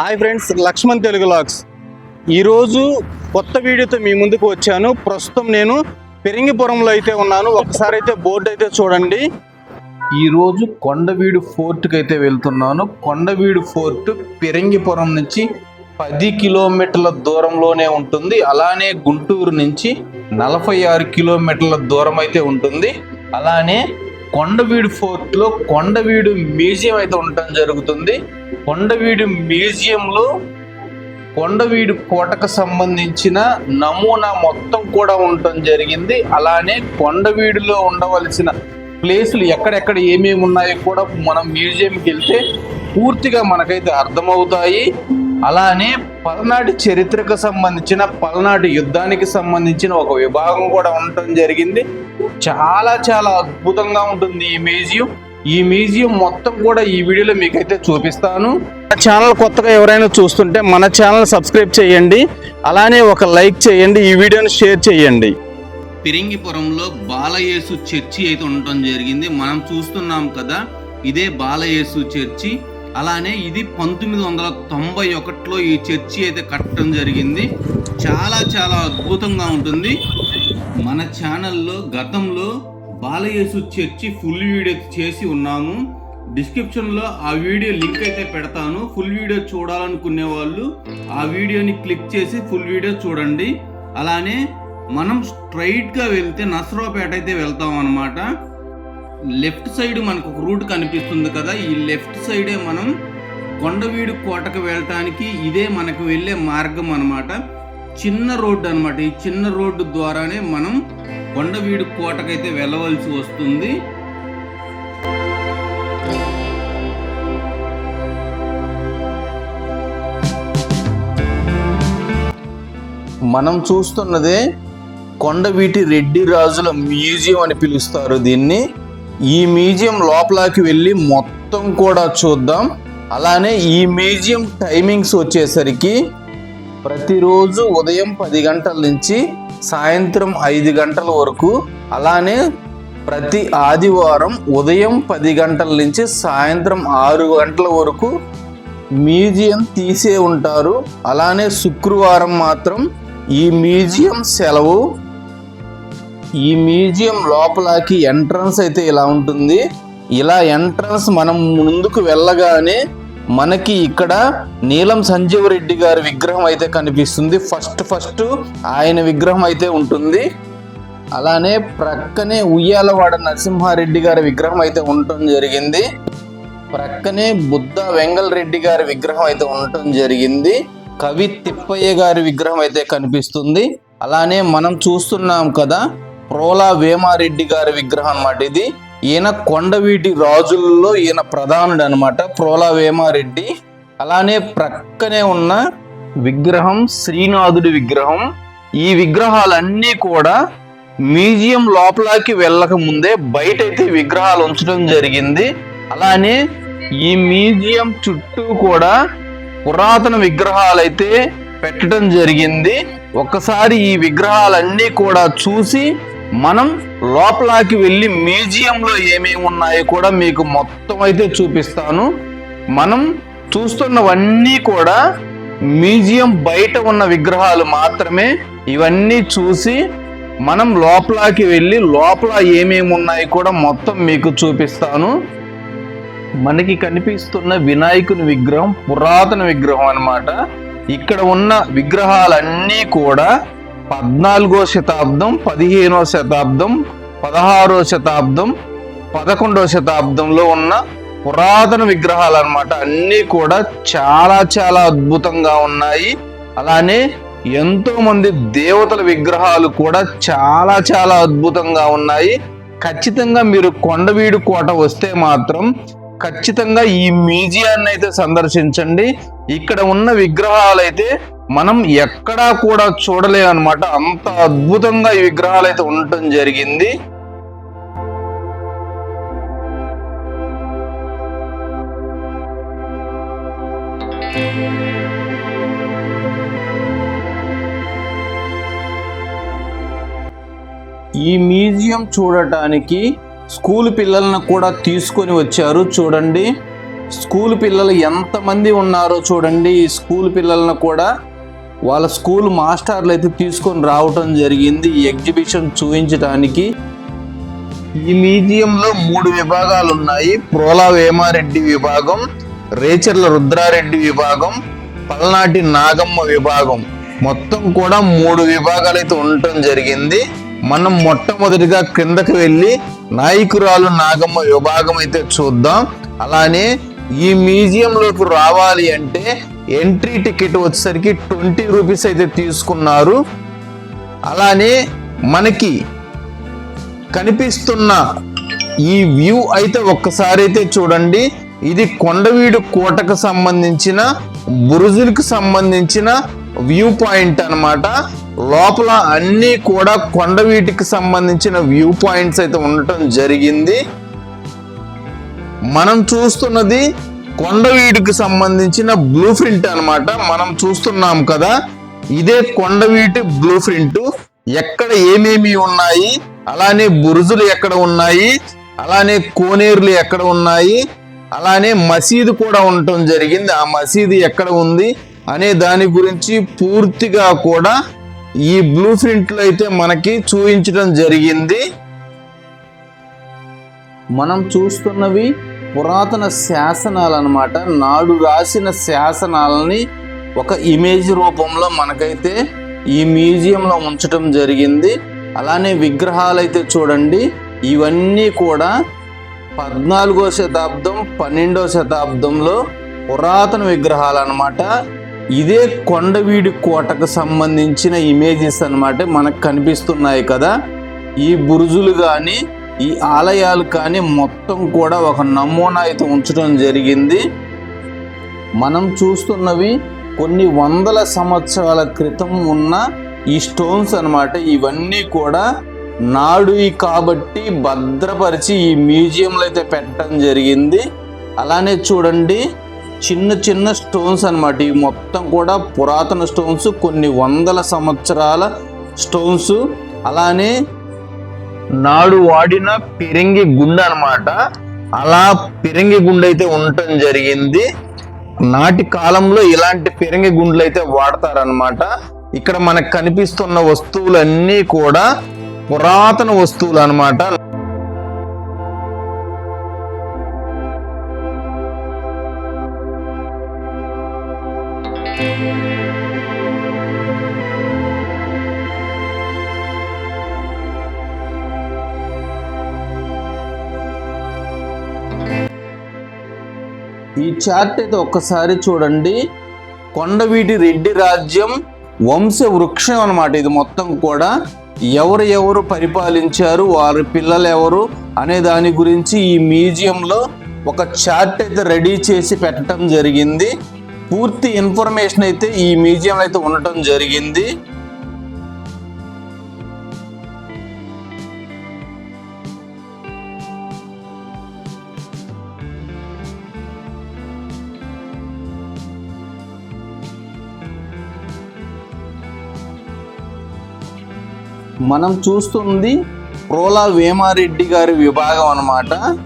Hi friends Laxman Telugu logs ఈరోజు కొత్త వీడియోతో మీ ముందుకు వచ్చాను. ప్రస్తుతం నేను పెరింగిపురంలో అయితే ఉన్నాను. ఒకసారి అయితే బోర్డు అయితే చూడండి. ఈరోజు కొండవీడు ఫోర్ట్కి అయితే వెళ్తున్నాను. కొండవీడు ఫోర్ట్ పెరింగిపురం నుంచి పది కిలోమీటర్ల దూరంలోనే ఉంటుంది. అలానే గుంటూరు నుంచి నలభై ఆరు కిలోమీటర్ల దూరం అయితే ఉంటుంది. అలానే కొండవీడు ఫోర్ట్లో కొండవీడు మ్యూజియం అయితే ఉండటం జరుగుతుంది. కొండవీడు మ్యూజియంలో కొండవీడు కోటకు సంబంధించిన నమూనా మొత్తం కూడా ఉండటం జరిగింది. అలానే కొండవీడులో ఉండవలసిన ప్లేసులు ఎక్కడెక్కడ ఏమేమి ఉన్నాయో కూడా మనం మ్యూజియంకి వెళ్తే పూర్తిగా మనకైతే అర్థమవుతాయి. అలానే పల్నాటి చరిత్రకు సంబంధించిన పల్నాటి యుద్ధానికి సంబంధించిన ఒక విభాగం కూడా ఉండటం జరిగింది. చాలా చాలా అద్భుతంగా ఉంటుంది ఈ మ్యూజియం. ఈ మ్యూజియం మొత్తం కూడా ఈ వీడియోలో మీకైతే చూపిస్తాను. ఛానల్ కొత్తగా ఎవరైనా చూస్తుంటే మన ఛానల్ సబ్స్క్రైబ్ చేయండి. అలానే ఒక లైక్ చేయండి ఈ వీడియోని షేర్ చేయండి. పిరింగిపురంలో బాలయేసు చర్చి అయితే ఉండటం జరిగింది. మనం చూస్తున్నాం కదా ఇదే బాలయేసు చర్చి. అలానే ఇది పంతొమ్మిది వందల తొంభై ఒకటిలో ఈ చర్చి అయితే కట్టడం జరిగింది. చాలా చాలా అద్భుతంగా ఉంటుంది. మన ఛానల్లో గతంలో బాలయేసు చర్చి ఫుల్ వీడియో చేసి ఉన్నాము. డిస్క్రిప్షన్లో ఆ వీడియో లింక్ అయితే పెడతాను. ఫుల్ వీడియో చూడాలనుకునే వాళ్ళు ఆ వీడియోని క్లిక్ చేసి ఫుల్ వీడియో చూడండి. అలానే మనం స్ట్రైట్గా వెళ్తే నసరావుపేట అయితే వెళ్తాం అనమాట లెఫ్ట్ సైడ్ మనకు ఒక రూట్ కనిపిస్తుంది కదా. ఈ లెఫ్ట్ సైడే మనం కొండవీడు కోటకు వెళ్ళటానికి ఇదే మనకు వెళ్ళే మార్గం అనమాట చిన్న రోడ్డు అన్నమాట. ఈ చిన్న రోడ్డు ద్వారానే మనం కొండవీడు కోటకైతే వెళ్ళవలసి వస్తుంది. మనం చూస్తున్నదే కొండవీటి రెడ్డి రాజుల మ్యూజియం అని పిలుస్తారు దీన్ని. ఈ మ్యూజియం లోపలికి వెళ్ళి మొత్తం కూడా చూద్దాం. అలానే ఈ మ్యూజియం టైమింగ్స్ వచ్చేసరికి ప్రతిరోజు ఉదయం పది గంటల నుంచి సాయంత్రం ఐదు గంటల వరకు అలానే ప్రతి ఆదివారం ఉదయం పది గంటల నుంచి సాయంత్రం ఆరు గంటల వరకు మ్యూజియం తీసే ఉంటారు. అలానే శుక్రవారం మాత్రం ఈ మ్యూజియం సెలవు. ఈ మ్యూజియం లోపలకి ఎంట్రన్స్ అయితే ఇలా ఉంటుంది. ఇలా ఎంట్రన్స్ మనం ముందుకు వెళ్ళగానే మనకి ఇక్కడ నీలం సంజీవ్ రెడ్డి గారి విగ్రహం అయితే కనిపిస్తుంది. ఫస్ట్ ఫస్ట్ ఆయన విగ్రహం అయితే ఉంటుంది. అలానే ప్రక్కనే ఉయ్యాలవాడ నరసింహారెడ్డి గారి విగ్రహం అయితే ఉండటం జరిగింది. ప్రక్కనే బుద్ధ వెంగల్ రెడ్డి గారి విగ్రహం అయితే ఉండటం జరిగింది. కవి తిప్పయ్య గారి విగ్రహం అయితే కనిపిస్తుంది. అలానే మనం చూస్తున్నాం కదా ప్రోలా వేమారెడ్డి గారి విగ్రహం అన్నమాట ఇది. ఈయన కొండవీటి రాజుల్లో ఈయన ప్రధానుడు అనమాట ప్రోలా వేమారెడ్డి అలానే ప్రక్కనే ఉన్న విగ్రహం శ్రీనాథుడి విగ్రహం. ఈ విగ్రహాలన్నీ కూడా మ్యూజియం లోపలికి వెళ్ళక ముందే బయటైతే విగ్రహాలు ఉంచడం జరిగింది. అలానే ఈ మ్యూజియం చుట్టూ కూడా పురాతన విగ్రహాలు అయితే పెట్టడం జరిగింది. ఒక్కసారి ఈ విగ్రహాలన్నీ కూడా చూసి మనం లోపలికి వెళ్ళి మ్యూజియంలో ఏమేమి ఉన్నాయో కూడా మీకు మొత్తం అయితే చూపిస్తాను. మనం చూస్తున్నవన్నీ కూడా మ్యూజియం బయట ఉన్న విగ్రహాలు మాత్రమే. ఇవన్నీ చూసి మనం లోపలికి వెళ్ళి లోపల ఏమేమి ఉన్నాయి కూడా మొత్తం మీకు చూపిస్తాను. మనకి కనిపిస్తున్న వినాయకుని విగ్రహం పురాతన విగ్రహం అనమాట ఇక్కడ ఉన్న విగ్రహాలన్నీ కూడా పద్నాలుగో శతాబ్దం పదిహేనో శతాబ్దం పదహారో శతాబ్దం పదకొండవ శతాబ్దంలో ఉన్న పురాతన విగ్రహాలు అనమాట అన్నీ కూడా చాలా చాలా అద్భుతంగా ఉన్నాయి. అలానే ఎంతో మంది దేవతల విగ్రహాలు కూడా చాలా చాలా అద్భుతంగా ఉన్నాయి. ఖచ్చితంగా మీరు కొండవీడు కోట వస్తే మాత్రం ఖచ్చితంగా ఈ మ్యూజియాన్ని అయితే సందర్శించండి. ఇక్కడ ఉన్న విగ్రహాలు అయితే మనం ఎక్కడా కూడా చూడలేము అనమాట అంత అద్భుతంగా ఈ విగ్రహాలు అయితే ఉండటం జరిగింది. ఈ మ్యూజియం చూడటానికి స్కూల్ పిల్లలను కూడా తీసుకొని వచ్చారు. చూడండి. స్కూల్ పిల్లలు ఎంతమంది ఉన్నారో చూడండి. ఈ స్కూల్ పిల్లలను కూడా వాళ్ళ స్కూల్ మాస్టర్లు అయితే తీసుకొని రావటం జరిగింది. ఈ ఎగ్జిబిషన్ చూపించడానికి ఈ మ్యూజియంలో మూడు విభాగాలు ఉన్నాయి. ప్రోలా వేమారెడ్డి విభాగం రేచర్ల రుద్రారెడ్డి విభాగం పల్నాటి నాగమ్మ విభాగం. మొత్తం కూడా మూడు విభాగాలు అయితే ఉండటం జరిగింది. మనం మొట్టమొదటిగా క్రిందకి వెళ్ళి నాయకురాలు నాగమ్మ విభాగం అయితే చూద్దాం. అలానే ఈ మ్యూజియంలోకి రావాలి అంటే ఎంట్రీ టికెట్ వచ్చేసరికి ట్వంటీ రూపీస్ అయితే తీసుకున్నారు. అలానే మనకి కనిపిస్తున్న ఈ వ్యూ అయితే ఒక్కసారి అయితే చూడండి. ఇది కొండవీడు కోటకు సంబంధించిన బురుజులకు సంబంధించిన వ్యూ పాయింట్ అన్నమాట. లోపల అన్నీ కూడా కొండవీటికి సంబంధించిన వ్యూ పాయింట్స్ అయితే ఉండటం జరిగింది. మనం చూస్తున్నది కొండవీటికి సంబంధించిన బ్లూ ప్రింట్ అనమాట మనం చూస్తున్నాం కదా ఇదే కొండవీటి బ్లూ ప్రింట్ ఎక్కడ ఏమేమి ఉన్నాయి? అలానే బురుజులు ఎక్కడ ఉన్నాయి? అలానే కోనేరులు ఎక్కడ ఉన్నాయి? అలానే మసీదు కూడా ఉండటం జరిగింది. ఆ మసీదు ఎక్కడ ఉంది? అనే దాని గురించి పూర్తిగా కూడా ఈ బ్లూ ప్రింట్లో అయితే మనకి చూపించడం జరిగింది. మనం చూస్తున్నవి పురాతన శాసనాలు అనమాట నాడు రాసిన శాసనాలని ఒక ఇమేజ్ రూపంలో మనకైతే ఈ మ్యూజియంలో ఉంచడం జరిగింది. అలానే విగ్రహాలు అయితే చూడండి. ఇవన్నీ కూడా పద్నాలుగో శతాబ్దం పన్నెండో శతాబ్దంలో పురాతన విగ్రహాలు అనమాట ఇదే కొండవీడి కోటకు సంబంధించిన ఇమేజెస్ అన్నమాట మనకు కనిపిస్తున్నాయి కదా. ఈ బురుజులు కానీ ఈ ఆలయాలు కానీ మొత్తం కూడా ఒక నమూనా అయితే ఉంచడం జరిగింది. మనం చూస్తున్నవి కొన్ని వందల సంవత్సరాల క్రితం ఉన్న ఈ స్టోన్స్ అనమాట ఇవన్నీ కూడా నాడు కాబట్టి భద్రపరిచి ఈ మ్యూజియంలో అయితే పెట్టడం జరిగింది. అలానే చూడండి చిన్న చిన్న స్టోన్స్ అనమాట ఇవి మొత్తం కూడా పురాతన స్టోన్స్ కొన్ని వందల సంవత్సరాల స్టోన్స్. అలానే నాడు వాడిన పిరంగి గుండె అన్నమాట. అలా పిరంగి గుండె అయితే ఉండటం జరిగింది. నాటి కాలంలో ఇలాంటి పిరంగి గుండ్లు అయితే వాడతారనమాట ఇక్కడ మనకు కనిపిస్తున్న వస్తువులన్నీ కూడా పురాతన వస్తువులు అన్నమాట. ఈ చార్ట్ అయితే ఒక్కసారి చూడండి. కొండవీటి రెడ్డి రాజ్యం వంశ వృక్షం అన్నమాట ఇది మొత్తం కూడా. ఎవరు ఎవరు పరిపాలించారు వారి పిల్లలు ఎవరు అనే దాని గురించి ఈ మ్యూజియంలో ఒక చార్ట్ అయితే రెడీ చేసి పెట్టడం జరిగింది. పూర్తి ఇన్ఫర్మేషన్ అయితే ఈ మ్యూజియంలో అయితే ఉండటం జరిగింది. మనం చూస్తుంది ప్రోలా వేమారెడ్డి గారి విభాగం అన్నమాట.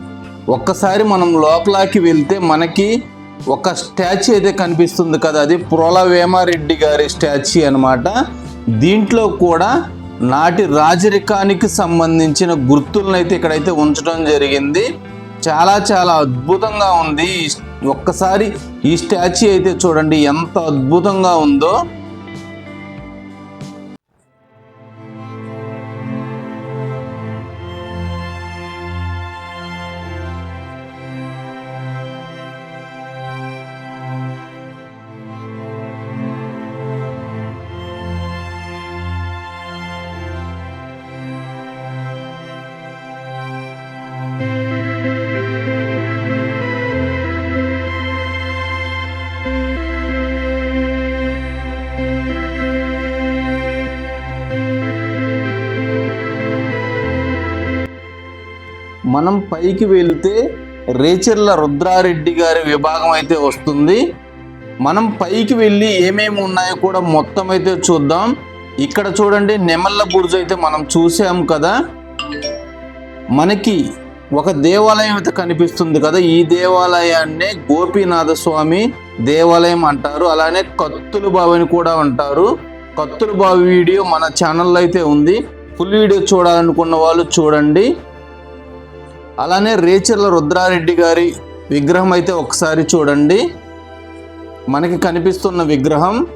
ఒక్కసారి మనం లోపలికి వెళ్తే మనకి ఒక స్టాచ్యూ అయితే కనిపిస్తుంది కదా అది ప్రోలా వేమారెడ్డి గారి స్టాచ్యూ అన్నమాట. దీంట్లో కూడా నాటి రాజరికానికి సంబంధించిన గుర్తులను అయితే ఇక్కడైతే ఉంచడం జరిగింది. చాలా చాలా అద్భుతంగా ఉంది. ఒక్కసారి ఈ స్టాచ్యూ అయితే చూడండి ఎంత అద్భుతంగా ఉందో. మనం పైకి వెళితే రేచర్ల రుద్రారెడ్డి గారి విభాగం అయితే వస్తుంది. మనం పైకి వెళ్ళి ఏమేమి ఉన్నాయో కూడా మొత్తం అయితే చూద్దాం. ఇక్కడ చూడండి నెమల్ల బుర్జు అయితే మనం చూసాం కదా. మనకి ఒక దేవాలయం అయితే కనిపిస్తుంది కదా. ఈ దేవాలయాన్నే గోపీనాథ స్వామి దేవాలయం అంటారు. అలానే కత్తులు బావిని కూడా అంటారు. కత్తులు బావి వీడియో మన ఛానల్లో అయితే ఉంది. ఫుల్ వీడియో చూడాలనుకున్న వాళ్ళు చూడండి. అలానే రేచర్ల రుద్రారెడ్డి గారి విగ్రహం అయితే ఒకసారి చూడండి. మనకి కనిపిస్తున్న విగ్రహం